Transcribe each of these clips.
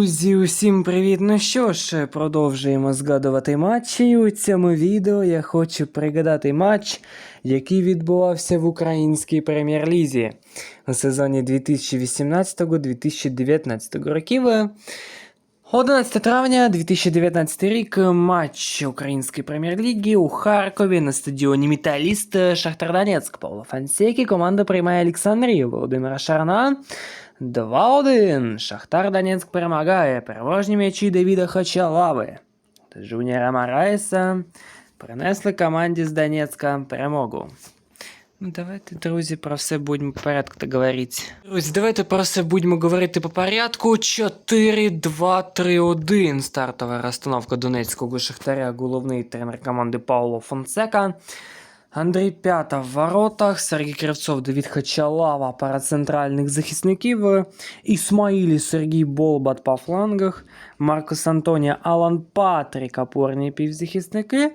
Друзі, усім привіт! Ну що ж, продовжуємо згадувати матчі. У цьому відео я хочу пригадати матч, який відбувався в українській прем'єр-лізі у сезоні 2018-2019 років. 11 травня 2019 рік матч Української прем'єр-ліги у Харкові на стадіоні Металіст Шахтар Донецьк. Павло Фансекі команда приймає Олександрію Володимира Шарна. 2-1. Шахтар Донецьк перемагає. Переможні м'ячі Давіда Хачалави та Жуніора Мараєса принесли команді з Донецька перемогу. Ну, давайте, друзі, про все будемо по порядку так говорити. Друзі, давайте про все будемо говорити по порядку. 4-2-3-1. Стартова розстановка Донецького Шахтаря, головний тренер команди Пауло Фонсека. Андрій П'ята в воротах, Сергій Кривцов, Давід Хачалава, пара центральних захисників, Ісмаїлі, Сергій Болбат по флангах, Маркос Антонія, Алан Патрік, опорні півзахисники,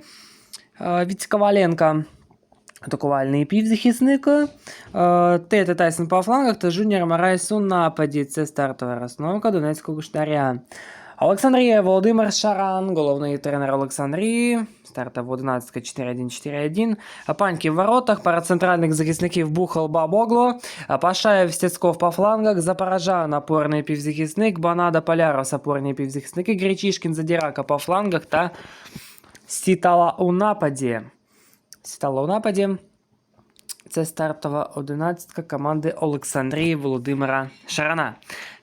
е, Віць Коваленко, атакувальний півзахисник, е, Тета Тайсон по флангах та Жуніор Марайс у нападі. Це стартова розстановка Донецького штаря. Олександрія Володимир Шаран, головний тренер Олександрії. Стартова 11 4-1-4-1. Паньки в воротах, пара центральних захисників Бухал Бабогло, Пашаєв Стецков по флангах, Запорожан опорний півзахисник, Банада Полярос опорні півзахисники, Гречишкін Задірака по флангах та Сітала у нападі. Сітала у нападі. Це стартова одинадцятка команди Олександрії Володимира Шарана.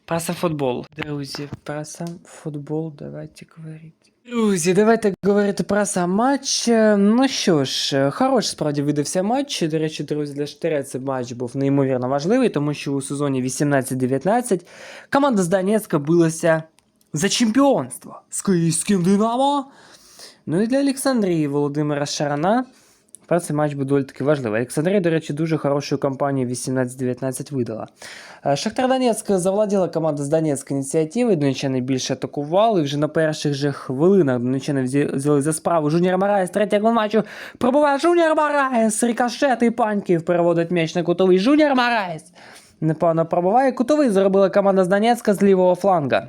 Про сам футбол. Друзі, про сам футбол давайте говорити. Друзі, давайте говорити про сам матч. Е, Ну що ж, е, хороший справді видався матч. До речі, друзі, для Штиря цей матч був неймовірно важливий, тому що у сезоні 18-19 команда з Донецька билася за чемпіонство з київським Динамо. Ну і для Олександрії Володимира Шарана Про цей матч був доволі таки важливий. Олександрія, до речі, дуже хорошу кампанію 18-19 видала. Е, Шахтар Донецьк завладіла команда з Донецька ініціативи, донечани більше атакували. Вже на перших же хвилинах донечани взя- взяли за справу. Жуніор Мараєс, третя гол матчу. Пробуває Жуніор Мараєс, рикошет і паньків переводить м'яч на кутовий. Жуніор Мараєс. Непевно пробуває. Кутовий зробила команда з Донецька з лівого фланга.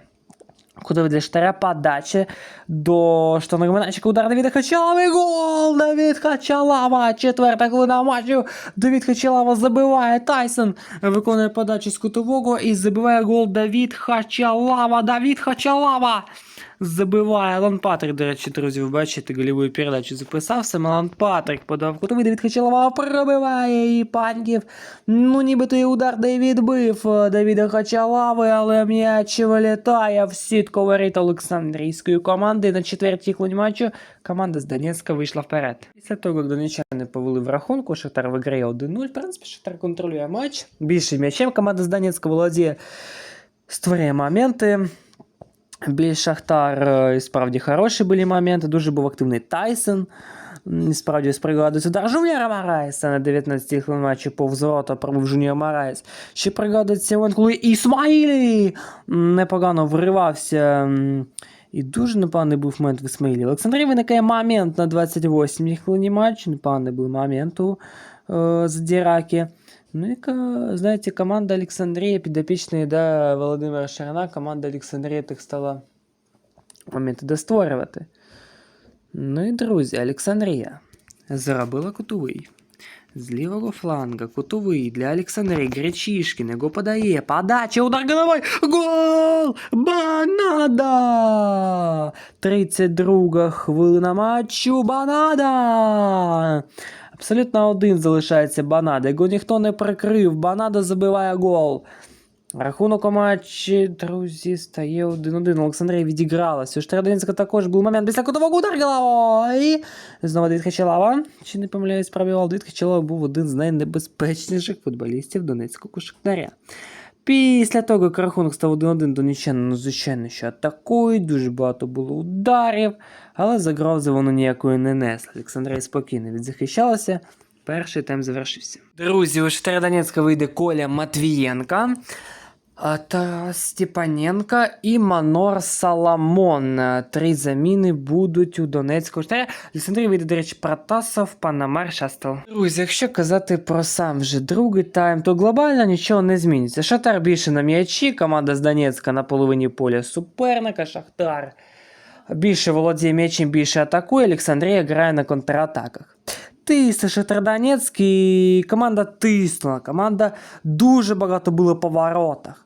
Кудовий для штаря подачі до штурмового майданчика, удар Давіда Хачалави. Гол! Давід Хачалава! Четверта хвилина матчу. Давід Хачалава забиває. Тайсон виконує подачу з кутового і забиває гол Давід Хачалава. Давід Хачалава! Забиває Алан Патрик, до речі, друзі, ви бачите, голівою передачу записав. Сам Алан Патрик подав кутовий, Давід Хачалава пробиває і панків. Ну, нібито і удар не відбив е, Давіда Хачалави, але м'яч вилітає в сітку воріт Олександрійської команди. На четвертій хвилині матчу команда з Донецька вийшла вперед. Після того, як донечани повели в рахунку, Шахтар виграє 1-0. В принципі, Шахтар контролює матч. Більше м'ячем команда з Донецька володіє, створює моменти. Більш Шахтар е, і справді хороші були моменти. Дуже був активний Тайсон. І Справді спригадується удар Жуніора Мараєса на 19-й хвилині матчу повз ворота пробив Жуніор Мараєс. Ще пригадується момент, коли Ісмаїлі непогано вривався. І дуже непоганий був момент в Ісмаїлі. В виникає момент на 28-й хвилині матчу. Непоганий був момент у е, Задіракі. Ну і, ка- знаєте, команда Олександрія, підопічної да, Володимира Шарана, команда Олександрія так стала моменти достворювати. Ну і друзі, Олександрія зробила кутовий. З лівого фланга кутовий для Олександрії Гречишкін його подає. Подача, удар головой. Гол! Банада! 32 хвилина матчу. Банада! Абсолютно один залишається Банада. Його ніхто не прикрив. Банада забиває гол. Рахунок у матчі, друзі, стає 1-1. Олександрія відігралася. У Штрадинська також був момент після кутового удар головою. Знову Дитка Челава. Чи не помиляюсь, пробивав. Дитка Челава був один з найнебезпечніших футболістів Донецького Шахтаря. Після того, як рахунок став 1-1, донеччани, ну, звичайно, що атакують, дуже багато було ударів, але загрози воно ніякої не несли. Олександрія спокійно відзахищалася. Перший тайм завершився. Друзі, у Штара Донецька вийде Коля Матвієнка. А, Тарас Степаненко і Манор Саламон. Е, Три заміни будуть у Донецького штаря. Олександрій вийде, до речі, Протасов, Панамар, Шастел. Друзі, якщо казати про сам вже другий тайм, то глобально нічого не зміниться. Шахтар більше на м'ячі, команда з Донецька на половині поля суперника, Шахтар більше володіє м'ячем, більше атакує, Олександрія грає на контратаках. Тисне Шахтар Донецьк і команда тиснула. Команда дуже багато було по воротах.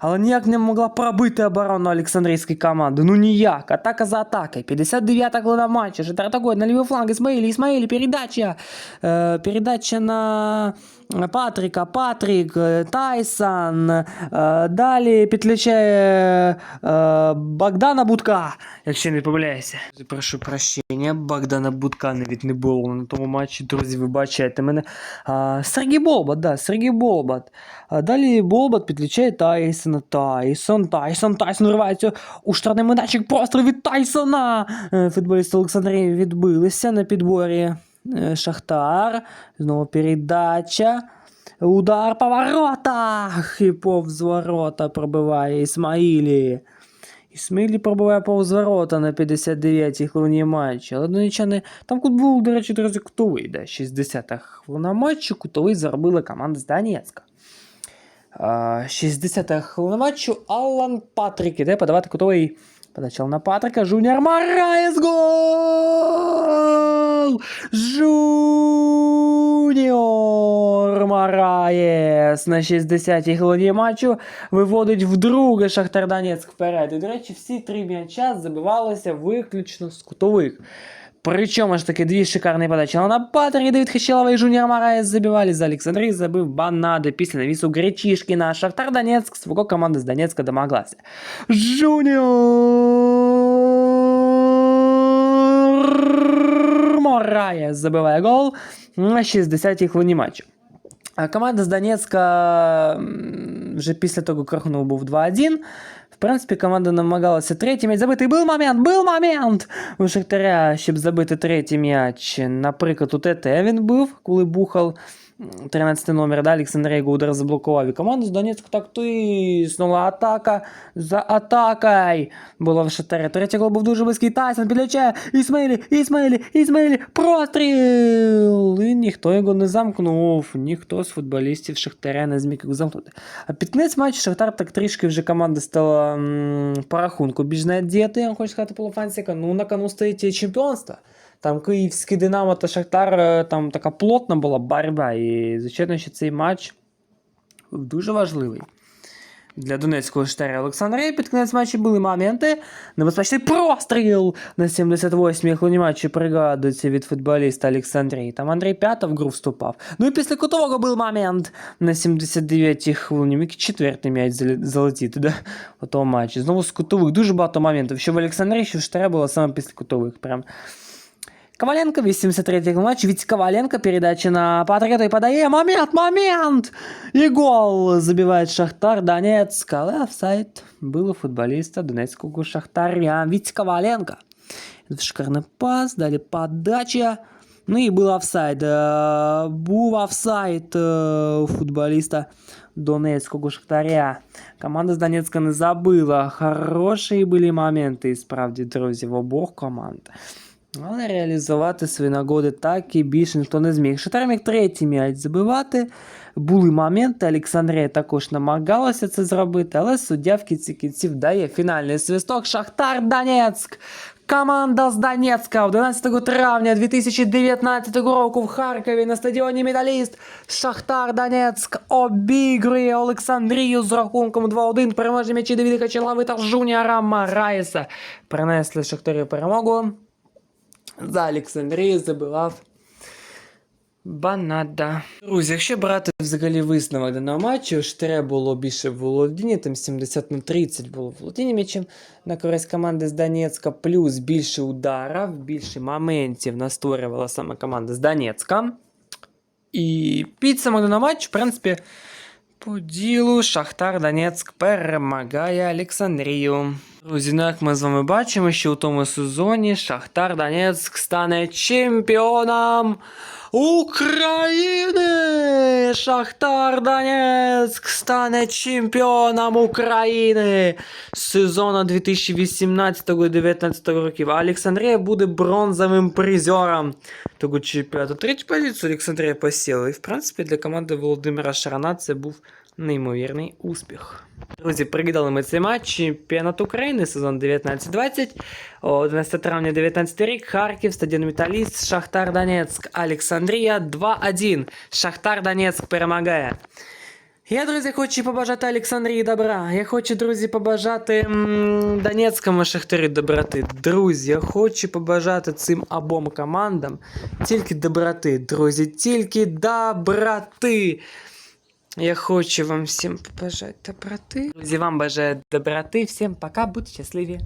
Але ніяк не могла пробити оборону Олександрійської команди. Ну ніяк. Атака за атакою. 59-та хвилина матча. Шахтар атакує на лівий фланг. Ісмаїлі, Ісмаїлі, передача. Е, передача на Патріка. Патрік, е, Тайсон. Е, далі підключає е, Богдана Будка, якщо не помиляюся. Прошу прощення, Богдана Будка навіть не було на тому матчі. Друзі, ви бачите мене. А, Сергій Болбат, да, Сергій Болбат. А далі Болбат підключає Тайсона. Тайсон, Тайсон, Тайсон вривається у штрафний майданчик. Простріл від Тайсона. Е, Футболісти Олександрії відбилися на підборі. Е, Шахтар. Знову передача. Удар по воротах. І повз ворота пробиває Ісмаїлі. Ісмаїлі пробиває повз ворота на 59-й хвилині матчу. Але донечани, там кут був, до речі, друзі, кутовий. Да? 60-та хвилина матчу, кутовий заробила команда з Донецька. А, 60-та хвилина матчу Аллан Патрік іде подавати кутовий. Подача на Патрика. Жуніор Мараєс гол! Жуніор Мараєс на 60-й хвилині матчу виводить вдруге Шахтар Донецьк вперед. І, до речі, всі три м'яча забивалися виключно з кутових. Причому ж таки дві шикарні подачі на Патрик, Давид Хачилова і Жуніор Мараєс забивали за Олександрій, забив Банади після навісу Гречишкіна. Шахтар Донецьк, свого команда з Донецька домоглася. Жуніор Мараєс забиває гол на 60-й хвилині матчу. А команда з Донецька м, вже після того як рахунок був 2-1. В принципі, команда намагалася третій м'яч забити. Був момент, був момент у Шахтаря, щоб забити третій м'яч. Наприклад, у ТТ він був, коли бухав 13 номер, да, Олександрій удар заблокував. І команда з Донецька так тиснула. Атака за атакою була в Шахтаря. Третій гол був дуже близький. Тайсон підлічає. Ісмаїлі, Ісмаїлі, Ісмаїлі, простріл! І ніхто його не замкнув. Ніхто з футболістів Шахтаря не зміг його замкнути. А під кінець матчу Шахтар так трішки вже команда стала м, по рахунку більш надіяти, я хочу сказати, полуфансіка. Ну, на кону стоїть чемпіонство. Там київський Динамо та Шахтар, е, там така плотна була боротьба. І, звичайно, що цей матч дуже важливий. Для Донецького Шахтаря Олександрія під кінець матчу були моменти. Небезпечний простріл на 78-й хвилині матчу пригадується від футболіста Олександрії. Там Андрій П'ятов гру вступав. Ну і після кутового був момент на 79-й хвилині. Міг четвертий м'яч залетіти да? у тому матчі. Знову з кутових дуже багато моментів. Що в Олександрії, що в Шахтаря було саме після кутових. Прям Коваленко, 83-й матч. Від Коваленко передача на Патрика і подає. Момент, момент! І гол забиває Шахтар Донецьк. Але офсайд був у футболіста Донецького Шахтаря. Від Коваленко. Шикарний пас, далі подача. Ну і був офсайд. Е, Був офсайд е, у футболіста Донецького Шахтаря. Команда з Донецька не забила. Хороші були моменти, справді, друзі, в обох команд. Але реалізувати свої нагоди так і більше ніхто не зміг. Шахтар міг третій м'яч забивати. Були моменти, Олександрія також намагалася це зробити, але суддя в кінці кінців дає фінальний свисток. Шахтар Донецьк. Команда з Донецька 11 травня 2019 року в Харкові на стадіоні Металіст Шахтар Донецьк обігрує Олександрію з рахунком 2-1. Переможні м'ячі Давіда Качелави та Жуніора Мараєса принесли Шахтарю перемогу. За Олександрію забивав Банада. Друзі, якщо брати взагалі висновок даного матчу, Штре було більше в володінні, там 70 на 30 було володіння м'ячем на користь команди з Донецька, плюс більше ударів, більше моментів настворювала саме команда з Донецька. І підсумок даного матчу, в принципі, по ділу Шахтар Донецьк перемагає Олександрію. Друзі, ну як ми з вами бачимо, що у тому сезоні Шахтар Донецьк стане чемпіоном України! Шахтар Донецьк стане чемпіоном України сезону 2018-2019 років. А Олександрія буде бронзовим призером того чемпіонату. Третю позицію Олександрія посіла. І, в принципі, для команди Володимира Шарана це був неймовірний успіх. Друзі, пригадали ми цей матч. Чемпіонат України, сезон 19-20. 11 травня 19 рік. Харків, стадіон Металіст, Шахтар Донецьк, Олександрія 2-1. Шахтар Донецьк перемагає. Я, друзі, хочу побажати Олександрії добра. Я хочу, друзі, побажати м, Донецькому Шахтарі доброти. Друзі, я хочу побажати цим обом командам тільки доброти, друзі, тільки доброти. Я хочу вам всім побажати доброти. Друзі, вам бажаю доброти. Всім пока, будьте щасливі.